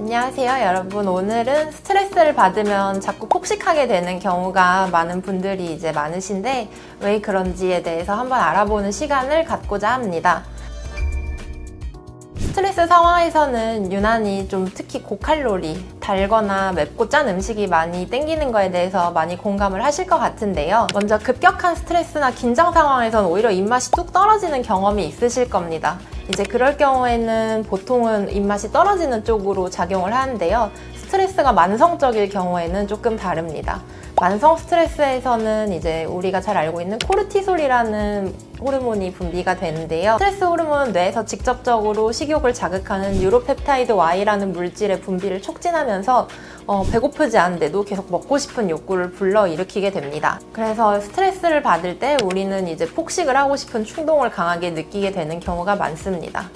안녕하세요 여러분 오늘은 스트레스를 받으면 자꾸 폭식하게 되는 경우가 많은 분들이 이제 많으신데 왜 그런지에 대해서 한번 알아보는 시간을 갖고자 합니다 스트레스 상황에서는 유난히 좀 특히 고칼로리, 달거나 맵고 짠 음식이 많이 땡기는 거에 대해서 많이 공감을 하실 것 같은데요. 먼저 급격한 스트레스나 긴장 상황에서는 오히려 입맛이 뚝 떨어지는 경험이 있으실 겁니다. 이제 그럴 경우에는 보통은 입맛이 떨어지는 쪽으로 작용을 하는데요. 스트레스가 만성적일 경우에는 조금 다릅니다. 만성 스트레스에서는 이제 우리가 잘 알고 있는 코르티솔이라는 호르몬이 분비가 되는데요. 스트레스 호르몬은 뇌에서 직접적으로 식욕을 자극하는 뉴로펩타이드 Y라는 물질의 분비를 촉진하면서 어, 배고프지 않은데도 계속 먹고 싶은 욕구를 불러일으키게 됩니다. 그래서 스트레스를 받을 때 우리는 이제 폭식을 하고 싶은 충동을 강하게 느끼게 되는 경우가 많습니다.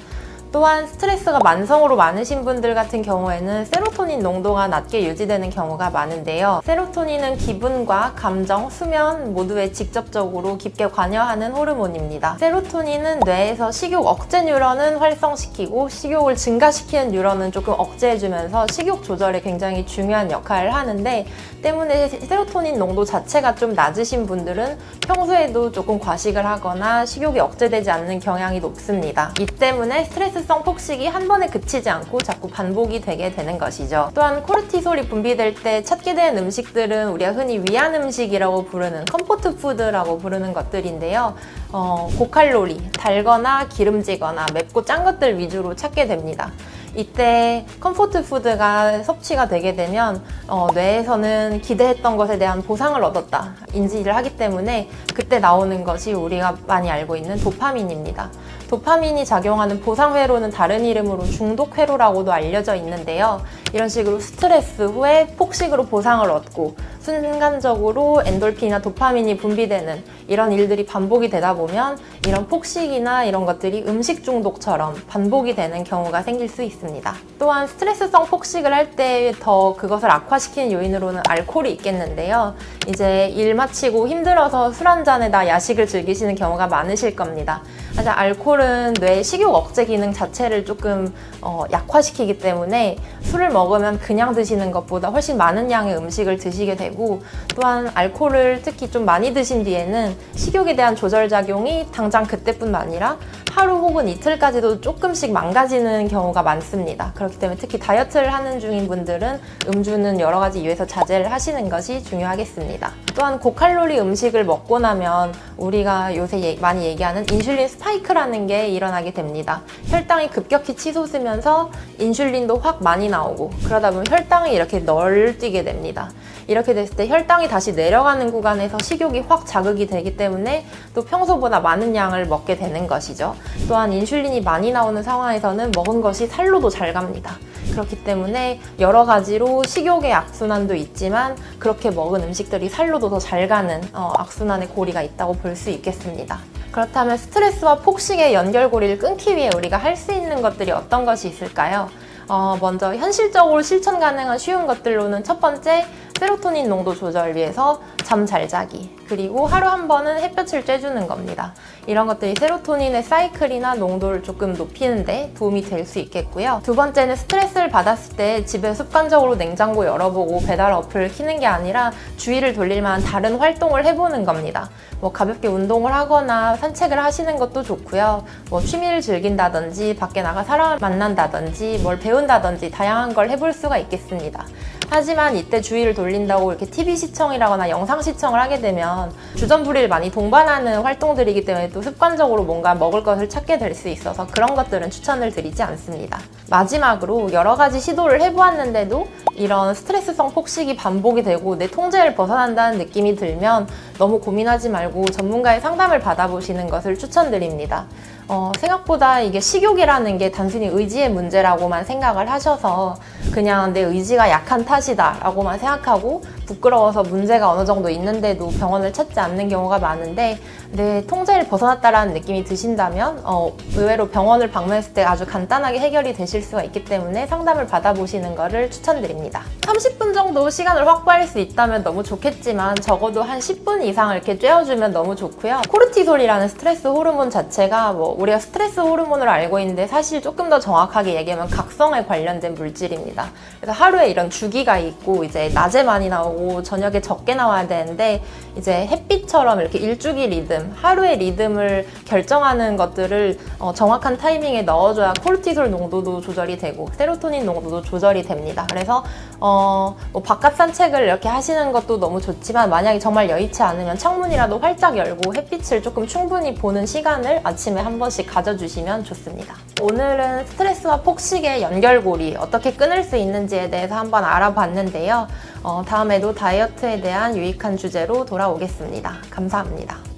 또한 스트레스가 만성으로 많으신 분들 같은 경우에는 세로토닌 농도가 낮게 유지되는 경우가 많은데요. 세로토닌은 기분과 감정, 수면 모두에 직접적으로 깊게 관여하는 호르몬입니다. 세로토닌은 뇌에서 식욕 억제 뉴런은 활성시키고 식욕을 증가시키는 뉴런은 조금 억제해주면서 식욕 조절에 굉장히 중요한 역할을 하는데 때문에 세로토닌 농도 자체가 좀 낮으신 분들은 평소에도 조금 과식을 하거나 식욕이 억제되지 않는 경향이 높습니다. 이 때문에 스트레스 성 폭식이 한 번에 그치지 않고 자꾸 반복이 되게 되는 것이죠. 또한 코르티솔이 분비될 때 찾게 되는 음식들은 우리가 흔히 위안 음식이라고 부르는 컴포트 푸드라고 부르는 것들인데요. 어, 고칼로리, 달거나 기름지거나 맵고 짠 것들 위주로 찾게 됩니다. 이때 컴포트 푸드가 섭취가 되게 되면 어, 뇌에서는 기대했던 것에 대한 보상을 얻었다 인지를 하기 때문에 그때 나오는 것이 우리가 많이 알고 있는 도파민입니다. 도파민이 작용하는 보상회로는 다른 이름으로 중독회로라고도 알려져 있는데요. 이런 식으로 스트레스 후에 폭식으로 보상을 얻고 순간적으로 엔돌핀이나 도파민이 분비되는 이런 일들이 반복이 되다 보면 이런 폭식이나 이런 것들이 음식 중독처럼 반복이 되는 경우가 생길 수 있습니다. 또한 스트레스성 폭식을 할 때 더 그것을 악화시키는 요인으로는 알코올이 있겠는데요. 이제 일 마치고 힘들어서 술 한 잔에다 야식을 즐기시는 경우가 많으실 겁니다. 하지만 알코올은 뇌 식욕 억제 기능 자체를 조금 어, 약화시키기 때문에 술을 먹 으면 그냥 드시는 것보다 훨씬 많은 양의 음식을 드시게 되고 또한 알코올을 특히 좀 많이 드신 뒤에는 식욕에 대한 조절 작용이 당장 그때뿐만 아니라 하루 혹은 이틀까지도 조금씩 망가지는 경우가 많습니다. 그렇기 때문에 특히 다이어트를 하는 중인 분들은 음주는 여러 가지 이유에서 자제를 하시는 것이 중요하겠습니다. 또한 고칼로리 음식을 먹고 나면 우리가 요새 예- 많이 얘기하는 인슐린 스파이크라는 게 일어나게 됩니다. 혈당이 급격히 치솟으면서 인슐린도 확 많이 나오고 그러다 보면 혈당이 이렇게 널뛰게 됩니다. 이렇게 됐을 때 혈당이 다시 내려가는 구간에서 식욕이 확 자극이 되기 때문에 또 평소보다 많은 양을 먹게 되는 것이죠. 또한 인슐린이 많이 나오는 상황에서는 먹은 것이 살로도 잘 갑니다. 그렇기 때문에 여러 가지로 식욕의 악순환도 있지만 그렇게 먹은 음식들이 살로도 더 잘 가는 어, 악순환의 고리가 있다고 볼 수 있겠습니다. 그렇다면 스트레스와 폭식의 연결고리를 끊기 위해 우리가 할 수 있는 것들이 어떤 것이 있을까요? 어, 먼저 현실적으로 실천 가능한 쉬운 것들로는 첫 번째 세로토닌 농도 조절 위해서 잠 잘 자기 그리고 하루 한 번은 햇볕을 쬐주는 겁니다. 이런 것들이 세로토닌의 사이클이나 농도를 조금 높이는데 도움이 될 수 있겠고요. 두 번째는 스트레스를 받았을 때 집에 습관적으로 냉장고 열어보고 배달 어플을 키는 게 아니라 주의를 돌릴 만한 다른 활동을 해보는 겁니다. 뭐 가볍게 운동을 하거나 산책을 하시는 것도 좋고요. 뭐 취미를 즐긴다든지 밖에 나가 사람을 만난다든지 뭘 배운다든지 다양한 걸 해볼 수가 있겠습니다. 하지만 이때 주의를 돌린다고 이렇게 TV 시청이라거나 영상 시청을 하게 되면 주전부리를 많이 동반하는 활동들이기 때문에 또 습관적으로 뭔가 먹을 것을 찾게 될 수 있어서 그런 것들은 추천을 드리지 않습니다. 마지막으로 여러 가지 시도를 해보았는데도 이런 스트레스성 폭식이 반복이 되고 내 통제를 벗어난다는 느낌이 들면 너무 고민하지 말고 전문가의 상담을 받아보시는 것을 추천드립니다. 어, 생각보다 이게 식욕이라는 게 단순히 의지의 문제라고만 생각을 하셔서 그냥 내 의지가 약한 탓이다 라고만 생각하고 부끄러워서 문제가 어느 정도 있는데도 병원을 찾지 않는 경우가 많은데 내 통제를 벗어났다라는 느낌이 드신다면 어, 의외로 병원을 방문했을 때 아주 간단하게 해결이 되실 수가 있기 때문에 상담을 받아보시는 것을 추천드립니다. 30분 정도 시간을 확보할 수 있다면 너무 좋겠지만 적어도 한 10분 이상 이렇게 쬐어주면 너무 좋고요. 코르티솔이라는 스트레스 호르몬 자체가 뭐 어, 우리가 스트레스 호르몬을 알고 있는데 사실 조금 더 정확하게 얘기하면 각성에 관련된 물질입니다. 그래서 하루에 이런 주기가 있고 이제 낮에 많이 나오고 저녁에 적게 나와야 되는데 이제 햇빛처럼 이렇게 일주기 리듬, 하루의 리듬을 결정하는 것들을 어, 정확한 타이밍에 넣어줘야 코르티솔 농도도 조절이 되고 세로토닌 농도도 조절이 됩니다. 그래서 어, 뭐 바깥 산책을 이렇게 하시는 것도 너무 좋지만 만약에 정말 여의치 않으면 창문이라도 활짝 열고 햇빛을 조금 충분히 보는 시간을 아침에 한 번씩 가져주시면 좋습니다. 오늘은 스트레스와 폭식의 연결고리 어떻게 끊을 수 있는지에 대해서 한번 알아봤는데요. 어, 다이어트에 대한 유익한 주제로 돌아오겠습니다. 감사합니다.